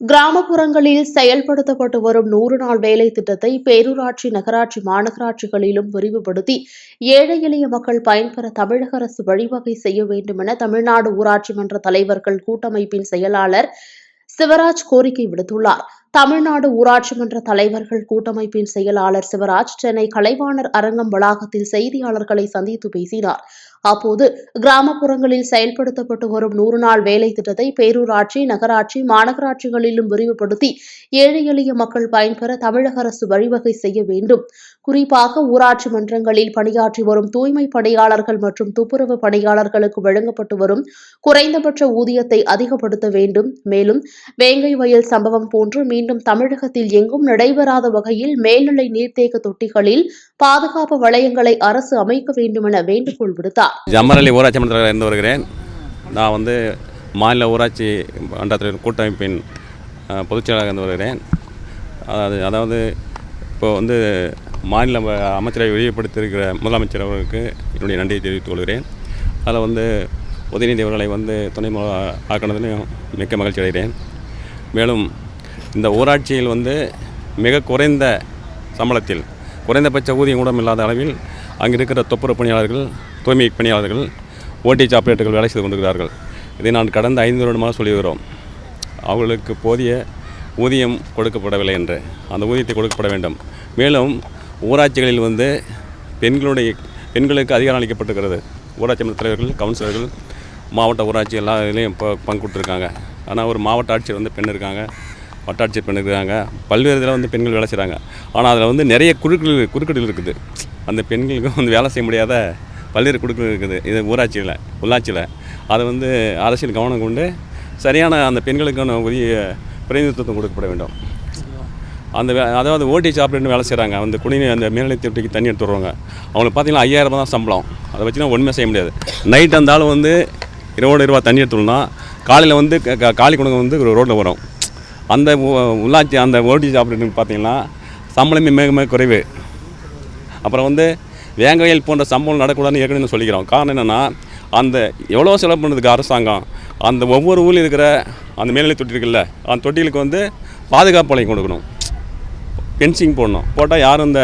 கிராமப்புறங்களில் செயல்படுத்தப்பட்டு வரும் நூறு நாள் வேலை திட்டத்தை பேரூராட்சி நகராட்சி மாநகராட்சிகளிலும் விரிவுபடுத்தி ஏழை எளிய மக்கள் பயன்பெற தமிழக அரசு வழிவகை செய்ய வேண்டும் என தமிழ்நாடு ஊராட்சி மன்ற தலைவர்கள் கூட்டமைப்பின் செயலாளர் சிவராஜ் கோரிக்கை விடுத்துள்ளார். தமிழ்நாடு ஊராட்சி மன்ற தலைவர்கள் கூட்டமைப்பின் செயலாளர் சிவராஜ் சென்னை கலைவாணர் அரங்கம் வளாகத்தில் செய்தியாளர்களை சந்தித்து பேசினார். அப்போது கிராமப்புறங்களில் செயல்படுத்தப்பட்டு வரும் நூறு நாள் வேலை திட்டத்தை பேரூராட்சி நகராட்சி மாநகராட்சிகளிலும் விரிவுபடுத்தி ஏழை எளிய மக்கள் பயன்பெற தமிழக அரசு வழிவகை செய்ய வேண்டும். குறிப்பாக ஊராட்சி மன்றங்களில் பணியாற்றி வரும் தூய்மை பணியாளர்கள் மற்றும் துப்புரவு பணியாளர்களுக்கு வழங்கப்பட்டு வரும் குறைந்தபட்ச ஊதியத்தை அதிகப்படுத்த வேண்டும். மேலும் வேங்கை வயல் சம்பவம் போன்று மீண்டும் தமிழகத்தில் எங்கும் நடைபெறாத வகையில் மேல்நிலை நீர்த்தேக்க தொட்டிகளில் பாதுகாப்பு வளையங்களை அரசு அமைக்க வேண்டும் என வேண்டுகோள் விடுத்தார். ஜம்மரலி ஊராட்சி மன்றத்தில் இருந்து வருகிறேன். நான் வந்து மாநில ஊராட்சி மன்றத்தின் கூட்டமைப்பின் பொதுச்செயலாளராக இருந்து வருகிறேன். அதாவது அதாவது இப்போ வந்து மாநில அமைச்சரை வெளிப்படுத்தியிருக்கிற முதலமைச்சர் அவர்களுக்கு என்னுடைய நன்றியை தெரிவித்துக் கொள்கிறேன். அதில் வந்து உதயநிதி அவர்களை வந்து துணை ஆக்கினதுலையும் மிக்க மகிழ்ச்சி அடைகிறேன். மேலும் இந்த ஊராட்சியில் வந்து மிக குறைந்த சம்பளத்தில் குறைந்தபட்ச ஊதியம் கூட இல்லாத அளவில் அங்கே இருக்கிற தொப்புற பணியாளர்கள் தூய்மை பணியாளர்கள் ஓடிஹெச் ஆப்ரேட்டர்கள் வேலை செய்து கொண்டிருக்கிறார்கள். இதை நான் கடந்த ஐந்து வருடமாக சொல்லிவிடுகிறோம் அவர்களுக்கு போதிய ஊதியம் கொடுக்கப்படவில்லை என்று. அந்த ஊதியத்தை கொடுக்கப்பட வேண்டும். மேலும் ஊராட்சிகளில் வந்து பெண்களுடைய பெண்களுக்கு அதிகாரம் அளிக்கப்பட்டிருக்கிறது. ஊராட்சி மன்ற தலைவர்கள் கவுன்சிலர்கள் மாவட்ட ஊராட்சி எல்லா இதுலேயும் இப்போ பங்கு கொடுத்துருக்காங்க ஆனால் ஒரு மாவட்ட ஆட்சியர் வந்து பெண் இருக்காங்க வட்டாட்சியர் பெண் இருக்கிறாங்க பல்வேறு இதில் வந்து பெண்கள் வேலை செய்கிறாங்க ஆனால் அதில் வந்து நிறைய குறுக்கள் குறுக்கீடுகள் இருக்குது. அந்த பெண்களுக்கு வந்து வேலை செய்ய முடியாத பல்வேறு குழுக்கள் இருக்குது. இது ஊராட்சியில் உள்ளாட்சியில். அதை வந்து அரசியல் கவனம் கொண்டு சரியான அந்த பெண்களுக்கான உரிய பிரதிநிதித்துவம் கொடுக்கப்பட வேண்டும். அந்த வே அதாவது ஓடிஹெச் ஆப்ரேட்னு வேலை செய்கிறாங்க அந்த குடிநீர் அந்த மேல்நிலை தொட்டிக்கு தண்ணி எடுத்து வருவாங்க அவங்களுக்கு பார்த்தீங்கன்னா ஐயாயிரம் ரூபா தான் சம்பளம். அதை வச்சுனா ஒன்றுமே செய்ய முடியாது. நைட் வந்தாலும் வந்து இருபது ரூபா தண்ணி எடுத்துனா காலையில் வந்து க- காலி குடும்பம் வந்து ரோட்டில் வரும். அந்த உள்ளாட்சி அந்த ஓடிஹெச் ஆப்ரேட்னு பார்த்தீங்கன்னா சம்பளமே மிக மிக குறைவு. அப்புறம் வந்து வேங்கவயல் போன்ற சம்பவம் நடக்கூடாதுன்னு ஏற்கனவே சொல்லிக்கிறோம். காரணம் என்னென்னா அந்த எவ்வளோ செலவு பண்ணுறதுக்கு அரசாங்கம் அந்த ஒவ்வொரு ஊரில் இருக்கிற அந்த மேல்நிலை தொட்டி இருக்குல்ல அந்த தொட்டிகளுக்கு வந்து பாதுகாப்பு வளையம் கொடுக்கணும். ஃபென்சிங் போடணும். போட்டால் யாரும் இந்த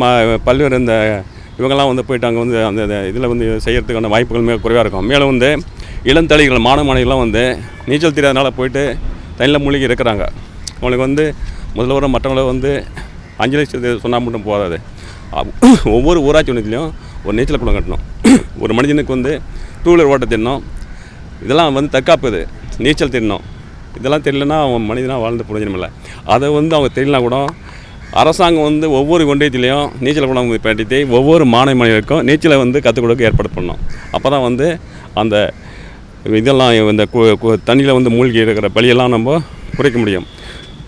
ம பல்வேறு இந்த இவங்கெல்லாம் வந்து போயிட்டு அங்கே வந்து அந்த இதில் வந்து செய்கிறதுக்கான வாய்ப்புகள் மிக குறைவாக இருக்கும். மேலும் வந்து இளந்தளிகள் மாணவ மாணவிகள்லாம் வந்து நீச்சல் தெரியாதனால போயிட்டு தண்ணியில் மூழ்கி இருக்கிறாங்க. அவங்களுக்கு வந்து முதல்வரை மற்றவங்கள வந்து அஞ்சு சொன்னால் மட்டும் போதாது. ஒவ்வொரு ஊராட்சி ஒன்றியத்துலையும் ஒரு நீச்சல் குளம் கட்டணும் ஒரு மனிதனுக்கு வந்து டூ வீலர் ஓட்ட தெரியணும் இதெல்லாம் வந்து தற்காப்பு இது. நீச்சல் தெரியணும் இதெல்லாம் தெரியலனா அவன் மனிதனாக வாழ்ந்து புரிஞ்சனமில்ல அதை வந்து அவங்க தெரியலனா கூட அரசாங்கம் வந்து ஒவ்வொரு ஒன்றியத்திலையும் நீச்சல் குளம் பயன்படுத்தி ஒவ்வொரு மாணவ மாணவியருக்கும் நீச்சலை வந்து கற்றுக் கொடுக்க ஏற்பாடு பண்ணணும் அப்போ தான் வந்து அந்த இதெல்லாம் இந்த கு- தண்ணியில் வந்து மூழ்கி இருக்கிற பலியெல்லாம் நம்ம குறைக்க முடியும்.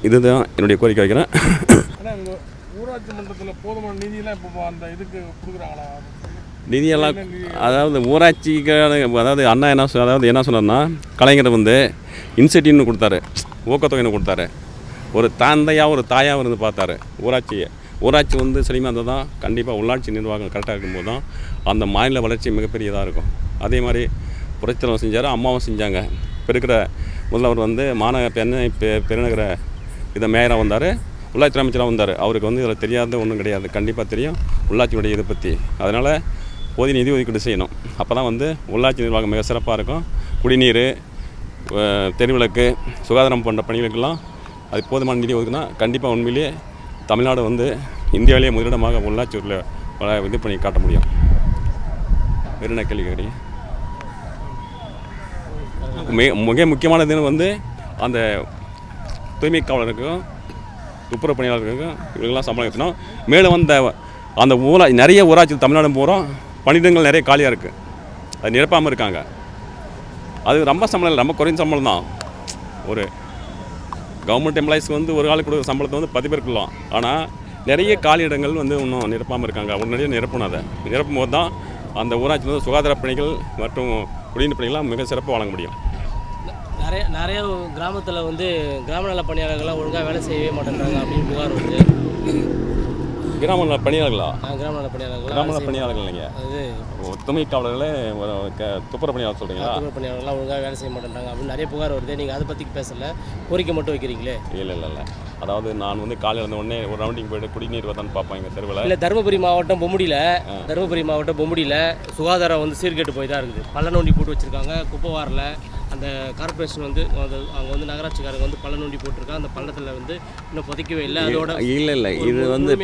இதுதான் என்னுடைய கோரிக்கை வைக்கிறேன். ஊராட்சி மன்றத்தில் போதுமான நிதியெல்லாம் இப்போ அந்த இதுக்கு கொடுக்குறாங்களா? நிதியெல்லாம் அதாவது ஊராட்சிக்கான அதாவது அண்ணா என்ன அதாவது என்ன சொன்னார்னா கலைஞர் வந்து இன்சென்டிவ்னு கொடுத்தாரு. ஊக்கத்தொகைன்னு கொடுத்தாரு. ஒரு தந்தையாக ஒரு தாயாக இருந்து பார்த்தாரு ஊராட்சியை. ஊராட்சி வந்து சினிமா இருந்தால் தான் கண்டிப்பாக உள்ளாட்சி நிர்வாகம் கரெக்டாக இருக்கும்போது தான் அந்த மாநில வளர்ச்சி மிகப்பெரியதாக இருக்கும். அதே மாதிரி புரட்சித்தலைவர் செஞ்சார் அம்மாவும் செஞ்சாங்க. இப்போ இருக்கிற முதல்வர் வந்து மாநகர பெண்ணை பெ- பெருநகர இதை மேயராக வந்தார். உள்ளாட்சி அமைச்சராக வந்தார். அவருக்கு வந்து இதில் தெரியாத ஒன்றும் கிடையாது. கண்டிப்பாக தெரியும் உள்ளாட்சியுடைய இதை பற்றி. அதனால் போதிய நிதி ஒதுக்கீடு செய்யணும். அப்போ தான் வந்து உள்ளாட்சி நிர்வாகம் மிக சிறப்பாக இருக்கும். குடிநீர் தெருவிளக்கு சுகாதாரம் போன்ற பணிகளுக்கெல்லாம் அது போதுமான நிதி ஒதுக்குனா கண்டிப்பாக உண்மையிலேயே தமிழ்நாடு வந்து இந்தியாவிலேயே முதலிடமாக உள்ளாட்சி உள்ள பல இது பண்ணி காட்ட முடியும். வேறு என்ன கேள்வி கேட்குறீங்க? மிக மிக முக்கியமானது வந்து அந்த தூய்மை காவலருக்கும் துப்புரவு பணியாளர்களுக்கும் இவங்கெல்லாம் சம்பளம் ஏற்றணும் மேலே வந்த அந்த ஊரா நிறைய ஊராட்சி தமிழ்நாடு பூரா பணியிடங்கள் நிறைய காலியாக இருக்குது அது நிரப்பாமல் இருக்காங்க. அது ரொம்ப சம்பளம் இல்லை ரொம்ப குறைந்த சம்பளம் தான். ஒரு கவர்மெண்ட் எம்ப்ளாயிஸ்க்கு வந்து ஒரு ஆளுக்கு கொடுக்குற சம்பளத்தை வந்து பத்து பேர் கொள்ளலாம் ஆனால் நிறைய காலியிடங்கள் வந்து இன்னும் நிரப்பாமல் இருக்காங்க. உடனடியாக நிரப்பணும் அதை. நிரப்பும் போது தான் அந்த ஊராட்சி வந்து சுகாதார பணிகள் மற்றும் குடிநீர் பணிகள்லாம் மிக சிறப்பாக வழங்க முடியும். நிறைய நிறைய கிராமத்தில் வந்து கிராம நல பணியாளர்கள்லாம் ஒழுங்காக வேலை செய்யவே மாட்டேன்றாங்க அப்படின்னு புகார் வருது. கிராம நல பணியாளர்களா? கிராம நல பணியாளர்கள் கிராம நல பணியாளர்கள் இல்லைங்க அது. ஒத்துமை காவலர்களே துப்புரவு பணியாளர் சொல்கிறீங்களா துப்புரவு பணியாளர்கள்லாம் ஒழுங்காக வேலை செய்ய மாட்டேன்றாங்க அப்படின்னு நிறைய புகார் வருது. நீங்கள் அதை பற்றி பேசல. கோரிக்கை மட்டும் வைக்கிறீங்களே? இல்லை இல்லை இல்லை. அதாவது நான் வந்து காலையில் இருந்த உடனே ஒரு ரவுண்டிங் போயிட்டு குடிநீர் வந்தான்னு பார்ப்பேன் எங்கள் தெருவில். இல்லை தருமபுரி மாவட்டம் பொம்முடியில் தருமபுரி மாவட்டம் பொம்முடியில் சுகாதாரம் வந்து சீர்கெட்டு போய் தான் இருக்குது. பள்ள நோண்டி போட்டு வச்சுருக்காங்க குப்பை வாரில். அந்த கார்ப்பரேஷன் வந்து அது அங்கே வந்து நகராட்சிக்காரங்க வந்து பள்ள நோண்டி போட்டிருக்காங்க அந்த பள்ளத்தில் வந்து இன்னும் புதைக்கவே இல்லை. அதோட இல்லை இல்லை இது வந்து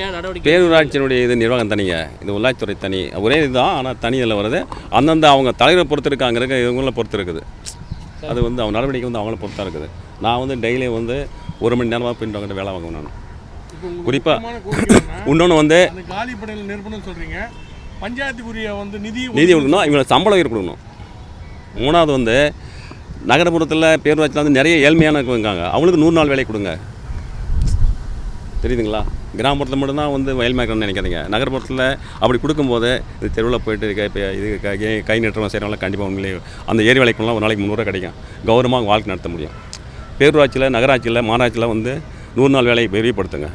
பேரூராட்சியினுடைய இது நிர்வாகம் தனிங்க. இது உள்ளாட்சித்துறை தனி. ஒரே இதுதான் ஆனால் தனி இதில் வருது. அந்தந்த அவங்க தலைவரை பொறுத்து இருக்கு அங்கே இருக்க இவங்கள பொறுத்து இருக்குது அது வந்து அவங்க நடவடிக்கை வந்து அவங்கள பொறுத்தா இருக்குது. நான் வந்து டெய்லி வந்து ஒரு மணி நேரமாக பின்வங்கிட்ட வேலை வாங்குவேன் நான். இப்போ உங்களுக்கு குறிப்பா- முக்கியமான கோரிக்கை என்னன்னா, இன்னொன்று வந்து காலி படையில் சொல்றீங்க. பஞ்சாயத்துக்குரிய வந்து நிதி நீதி கொடுக்கணும் இவங்களுக்கு சம்பளம் கொடுக்கணும் மூணாவது வந்து நகரப்புறத்தில் பேரூராட்சியில் வந்து நிறைய ஏழ்மையான இருக்காங்க அவங்களுக்கு நூறு நாள் வேலை கொடுங்க. தெரியுதுங்களா? கிராமப்புறத்தில் மட்டும்தான் வந்து வயல்மேக்கணும்னு நினைக்காதீங்க. நகர்ப்புறத்தில் அப்படி கொடுக்கும்போது இது தெருவில் போயிட்டு இருக்க இப்போ இது கை கை- நட்டுறவங்க செய்கிறவங்களாம் கண்டிப்பாக உண்மையிலேயே அந்த ஏரி வேலைக்குலாம் ஒரு நாளைக்கு முந்நூறுரூவா கிடைக்கும். கௌரவமாக வாழ்க்கை நடத்த முடியும். பேரூராட்சியில் நகராட்சியில் மாநகராட்சியில் வந்து நூறு நாள் வேலையை விரிவுபடுத்துங்க.